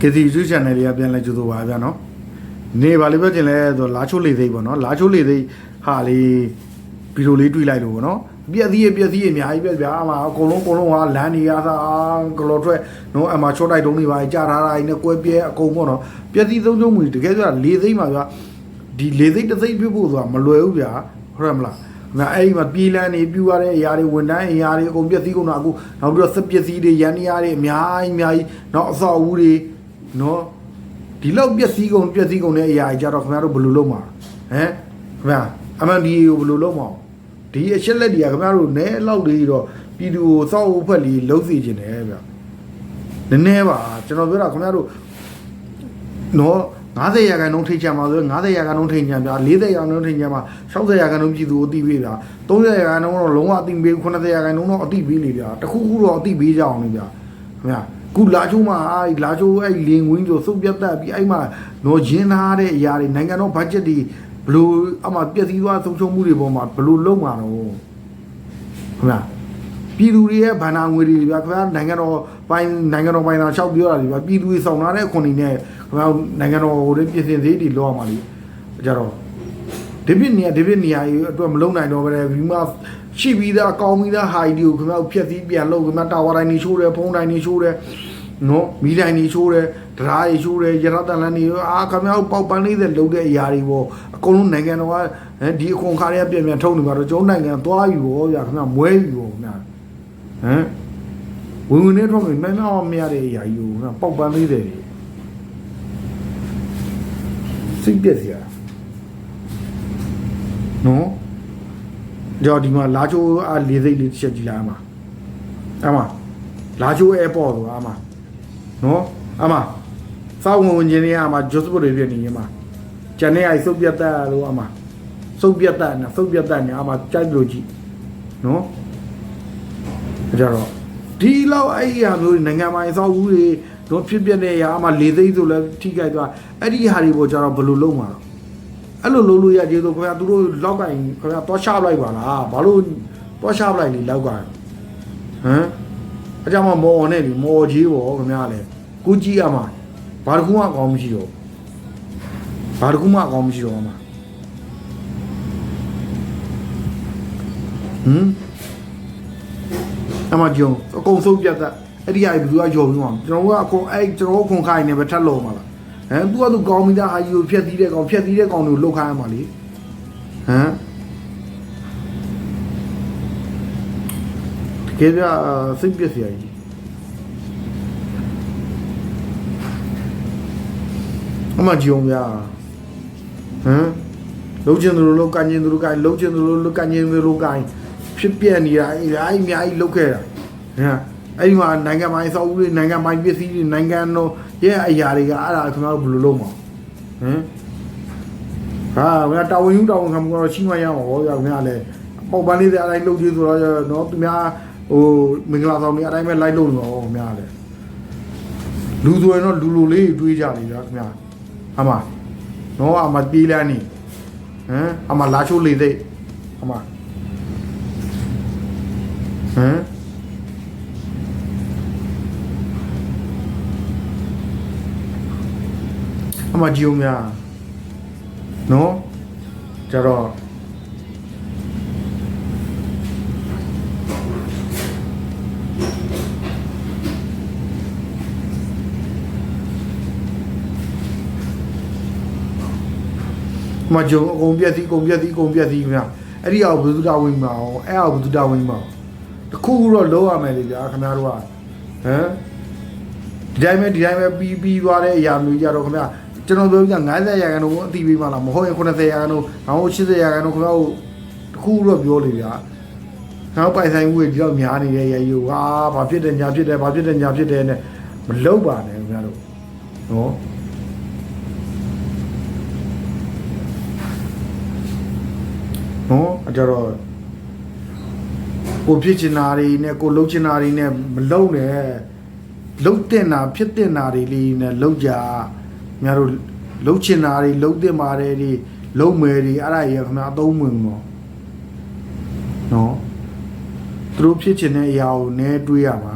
ကေတီ YouTube channel လေးကပြန်လဲကြိုးဆိုပါဗျာနော်နေပါလိပြောချင်လဲဆိုလာချိုးလေသိပ်ပေါ့နော်လာချိုးလေသိပ်ဟာလေးဗီဒီယိုလေးတွေ့လိုက်လို့ပေါ့နော်ပြက်သီးရပြက်သီးရအများကြီးပြက်ဗျာအမအကုန်လုံးအကုန်လုံးဟာလမ်းနေရသာဂလော်ထွက်နော်အမချောတိုက်တုံးတွေပါကြာထားတာကြီးနဲ့ကွဲပြဲအကုန်ပေါ့နော်ပြက်သီးသုံးချုံမူတကယ်ဆိုတာလေသိပ်မှာဗျာဒီလေသိပ်တစ်သိပ်ပြဖို့ဆိုတာမလွယ်ဘူးဗျာဟုတ်တယ်မလားငါအဲ့ဒီမှာပြည်လန်းနေပြူရတဲ့အရာတွေဝန်တန်းအရာတွေအကုန်ပြက်သီးကုန်တော့အခုနောက်ပြီးတော့စက်ပစ္စည်းတွေရန်နေရတွေအများကြီးအများကြီးနောက်အဆောက်အဦတွေ နော်ဒီလောက်ပျက်စီးကုန်ပျက်စီးကုန်တဲ့အရာကြီးကြတော့ခင်ဗျားတို့ဘယ်လိုလုပ်မှာဟမ်ခင်ဗျာအမှန်ဒီကိုဘယ်လိုလုပ်မှာဒီအချက်လက်တွေကခင်ဗျားတို့နဲလောက်လေးတော့ပြည်သူကိုစောက်ဥဖက်လေးလှုပ်စီခြင်းတယ်ဗျနည်းနည်းပါကျွန်တော်ပြောတာခင်ဗျားတို့နော်90ရာခိုင်နှုန်းထိတ်ချမှာဆို90ရာခိုင်နှုန်းထိတ်ချမှာ40ရာခိုင်နှုန်းထိတ်ချမှာ60ရာခိုင်နှုန်းပြည်သူကိုအတိပေးတာ30ရာခိုင်နှုန်းတော့လုံးဝအတိပေး90ရာခိုင်နှုန်းတော့အတိပေးလေဗျာတခုခုတော့အတိပေးကြအောင်လေဗျာခင်ဗျာ ခုလာချိုးမှာအဲ့လာချိုးအဲ့လင်ဝင်းဆိုစုပ်ပြတ်တက်ပြီးအဲ့မှာနော်ရင်းသားတဲ့အရာတွေနိုင်ငံတော်ဘတ်ဂျက်တွေဘလို့အမှပြည့်စည်သွားဆုံးရှုံးမှုတွေပေါ်မှာဘလို့လုံးမှာတော့ခင်ဗျာပြည်သူတွေရဲ့ဗန္နာငွေတွေဗျာခင်ဗျာနိုင်ငံတော်ပိုင်းနိုင်ငံတော်ပိုင်းသာလျှောက်ပြောတာတွေဗျာပြည်သူတွေဆောင်လာတဲ့ခွန်တွေနဲ့ခင်ဗျာနိုင်ငံတော်ဟိုတွေပြင်ဆင်သေးတွေလောက်ရမှာလीကြတော့ဒီပြနေရဒီပြနေရရေးအတွက်မလုံနိုင်တော့ပဲဒီမှာ ရှိပြီးသားကောင်းပြီးသားဟာဒီကိုခင်ဗျာဖြက်သီးပြန်လုပ်ခင်ဗျာတာဝါတိုင်းနေရှိုးတယ်ဖုန်းတိုင်းနေရှိုးတယ်နော်မီးတိုင်းနေရှိုးတယ်ဒရာတွေရှိုးတယ်ရတတန်လန်းနေအာခင်ဗျာပေါက်ပန်းလေးတဲ့လုပ်တဲ့အရာတွေပေါ့အကုန်လုံးနိုင်ငံတော်ကဒီအခွန်ခါတွေကပြန်ပြန်ထုတ်နေပါတော့ကျုံးနိုင်ငံသွားပြီပေါ့ဗျာခင်ဗျာမွဲပြီပေါ့ခင်ဗျာဟမ်ဝင်ဝင်နဲ့ထွက်မယ်နိုင်တော့မရတဲ့အရာကြီးကိုငါပေါက်ပန်းလေးတယ်စိတ်ပြက်စရာနော် ကြော်ဒီမှာလာချိုးအားလေးစိတ်လေးတစ်ချက်ကြည့်လိုက်အမအမလာချိုးအဲပေါ့ဆိုအမနော်အမစောင်းဝင်ဝင်ချင်းလေးအမဂျိုစပုတ်တွေပြနေရင်မကျန်နေအိုက်စုပ်ပြတ်တက်လို့အမစုပ်ပြတ်တက်နေစုပ်ပြတ်တက်နေအမကြိုက်လို့ကြည့်နော်ကြတော့ဒီလောက်အဲ့ဒီဟာမျိုးတွေနိုင်ငံပိုင်အဆောက်အဦတွေတော့ဖြစ်ပြတဲ့အရာအမှလေသိမ်းဆိုလဲထိခိုက်သွားအဲ့ဒီဟာတွေကိုကြတော့ဘယ်လိုလုပ်မှာတော့ အဲ့လိုလုပ်လို့ရကျေဆိုခင်ဗျာသူတို့လောက်ကင်ခင်ဗျာတော့ချလိုက်ပါလားဘာလို့တော့ချလိုက်လေလောက်ကင်ဟမ်အကြောင်းမမော်နဲ့ဒီမော်ကြီးပေါ့ခင်ဗျာလေကူကြည့်ရမှာဘာတစ်ခုမှအကောင်းမရှိတော့ဘာတစ်ခုမှအကောင်းမရှိတော့မှာဟမ်အမကြုံအကုန်ဆုံးပြတ်သက်အဲ့ဒီဟာဘယ်သူကယော်ပြီးမှာကျွန်တော်ကအကုန်အဲ့ကျွန်တော်အကုန်ခိုင်းနေပဲထက်လုံးမှာလား ဟမ်သူကသူကောင်းပြီးသားဟာကြီးကိုဖြက်သီးတဲ့ကောင်ဖြက်သီးတဲ့ကောင်တွေကိုလုတ်ခိုင်းရမှာလေဟမ်တကယ်ပြစိတ်ပြက်စရာကြီးအမကြုံပြဟမ်လုံးချင်သူလိုလုံးကန်ချင်သူလိုကန်လုံးချင်သူလိုလုံးကန်ချင်သူလိုကန်ဖြစ်ပြက်နေတာအဲ့ဒါအများကြီးလုတ်ခဲ့တာဟမ် အဲ့ဒီမှာနိုင်ငံပိုင်စောက်ဦးတွေနိုင်ငံပိုင်ပစ္စည်းတွေနိုင်ငံတော်ရဲ့အရာတွေကအဲ့ဒါခင်ဗျားတို့ဘယ်လိုလုပ်မှာဟမ်ဟာငါတာဝန်ယူတာဝန်ခံမှုကတော့ရှိမှရမှာဟောရခင်ဗျာလည်းပေါက်ပန်းလေးတဲ့အတိုင်းလုပ်သေးဆိုတော့နော်သူများဟိုမင်္ဂလာဆောင်တွေအတိုင်းပဲလိုက်လုပ်နေတော့ခင်ဗျာလည်းလူဆိုရင်တော့လူလူလေးတွေးကြလေဗျာခင်ဗျာအမနော်အမပြေးလန်းနေဟမ်အမလာချိုးလေသိအမဟမ် မကြည့်ဦးများနော်ကြတော့အမကြုံအကုန်ပြက်စီးအကုန်ပြက်စီးအကုန်ပြက်စီးခင်ဗျအဲ့ဒီအောင်ဘုသူတော်ဝင်မှာအောင်အဲ့အောင်ဘုသူတော်ဝင်မှာအောင်တခုခုတော့လုံးရမယ်လေဗျာခင်ဗျားတို့ကဟမ်ဒီတိုင်းပဲဒီတိုင်းပဲပြီးပြီးသွားတဲ့အရာမျိုးကြတော့ခင်ဗျာ ကျွန်တော်ပြောပြ90ရာခိုင်နှုန်းအတိပေးမှလားမဟုတ်ရင်90ရာခိုင်နှုန်းငါတို့80ရာခိုင်နှုန်းခင်ဗျားတို့တခုခုတော့ပြောလေဗျာနောက်ပိုင်ဆိုင်မှုတွေဒီတော့များနေတဲ့ရေယူဟာဘာဖြစ်တယ်ညာဖြစ်တယ်ဘာဖြစ်တယ်ညာဖြစ်တယ်နဲ့မလုံးပါနဲ့ခင်ဗျားတို့နော်နော်အကြတော့ကိုဖြစ်ချင်တာတွေနဲ့ကိုလှုပ်ချင်တာတွေနဲ့မလှုပ်နဲ့လှုပ်တင်တာဖြစ်တင်တာတွေလေးနဲ့လှုပ်ကြ များတို့လှုပ်ချင်တာတွေလှုပ်တင်ပါတယ်တွေလှုပ်မယ်တွေအဲ့ဒါကြီးကခင်ဗျာအသုံးဝင်တော့နော်သူတို့ဖြစ်ချင်တဲ့အရာကိုနည်းတွေးရမှာ